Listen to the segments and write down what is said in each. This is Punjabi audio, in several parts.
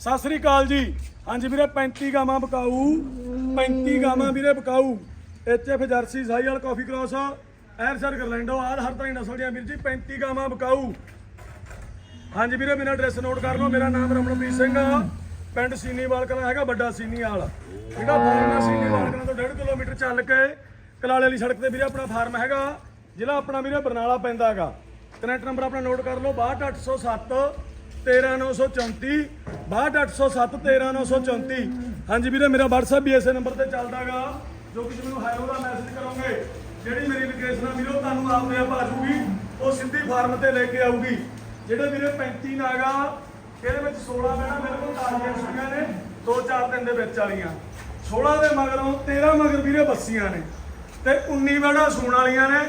ਸਤਿ ਸ੍ਰੀ ਅਕਾਲ ਜੀ। ਹਾਂਜੀ ਵੀਰੇ 35 ਗਾਵਾਂ ਬਕਾਊ 35 ਗਾਵਾਂ ਵੀਰੇ ਬਕਾਊ ਐਚਐਫ ਜਰਸੀ ਸਾਈ ਵਾਲ ਕਾਫੀ ਕ੍ਰਾਸ ਐਰਸਰ ਗਰਲੈਂਡੋ ਆਲ ਹਰ ਤਰ੍ਹਾਂ ਦੀ ਨਸਲ ਦੀਆਂ ਵੀਰ ਜੀ 35 ਗਾਵਾਂ ਬਕਾਊ ਹਾਂਜੀ ਵੀਰੇ, ਮੇਰਾ ਐਡਰੈਸ ਨੋਟ ਕਰ ਲਓ। ਮੇਰਾ ਨਾਮ ਰਮਨਪ੍ਰੀਤ ਸਿੰਘ ਆ। ਪਿੰਡ ਸੀਨੀਵਾਲ ਕਲਾ ਹੈਗਾ, ਵੱਡਾ ਸੀਨੀਵਾਲ ਜਿਹੜਾ ਫਾਰਮ ਸੀਨੀਵਾਲ ਕਲਾ ਤੋਂ 1.5 ਕਿਲੋਮੀਟਰ ਚੱਲ ਕੇ ਕਲਾਲੇ ਵਾਲੀ ਸੜਕ ਤੇ ਵੀਰੇ ਆਪਣਾ ਫਾਰਮ ਹੈਗਾ। ਜ਼ਿਲ੍ਹਾ ਆਪਣਾ ਵੀਰੇ ਬਰਨਾਲਾ ਪੈਂਦਾ ਹੈਗਾ। ਕਨੈਕਟ ਨੰਬਰ ਆਪਣਾ ਨੋਟ ਕਰ ਲਓ 62807 13934 62807 13934 ਹਾਂਜੀ ਵੀਰੇ, ਮੇਰਾ WhatsApp ਵੀ ਇਸੇ ਨੰਬਰ ਤੇ ਚੱਲਦਾਗਾ, ਜੋ ਕਿ ਤੁਸੀਂ ਮੈਨੂੰ ਹਾਇਓ ਦਾ ਮੈਸੇਜ ਕਰੋਗੇ। ਜਿਹੜੀ ਮੇਰੀ ਲੋਕੇਸ਼ਨ ਆ ਵੀਰੇ, ਤੁਹਾਨੂੰ ਆਪਦੇ ਆਪ ਆ ਜਾਊਗੀ। ਉਹ ਸਿੱਧੀ ਫਾਰਮ ਤੇ ਲੈ ਕੇ ਆਊਗੀ। ਜਿਹੜੇ ਵੀਰੇ 35 ਨਾਗਾ, ਇਹਦੇ ਵਿੱਚ 16 ਬੈਣਾ ਬਿਲਕੁਲ ਤਾਜ਼ੀਆਂ ਸੁਈਆਂ ਨੇ 2-4 ਦਿਨ ਦੇ ਵਿੱਚ ਵਾਲੀਆਂ। 16 ਦੇ ਮਗਰੋਂ 13 ਮਗਰ ਵੀਰੇ ਬੱਸੀਆਂ ਨੇ। ਤੇ 19 ਬੈਣਾ ਸੂਣ ਵਾਲੀਆਂ ਨੇ।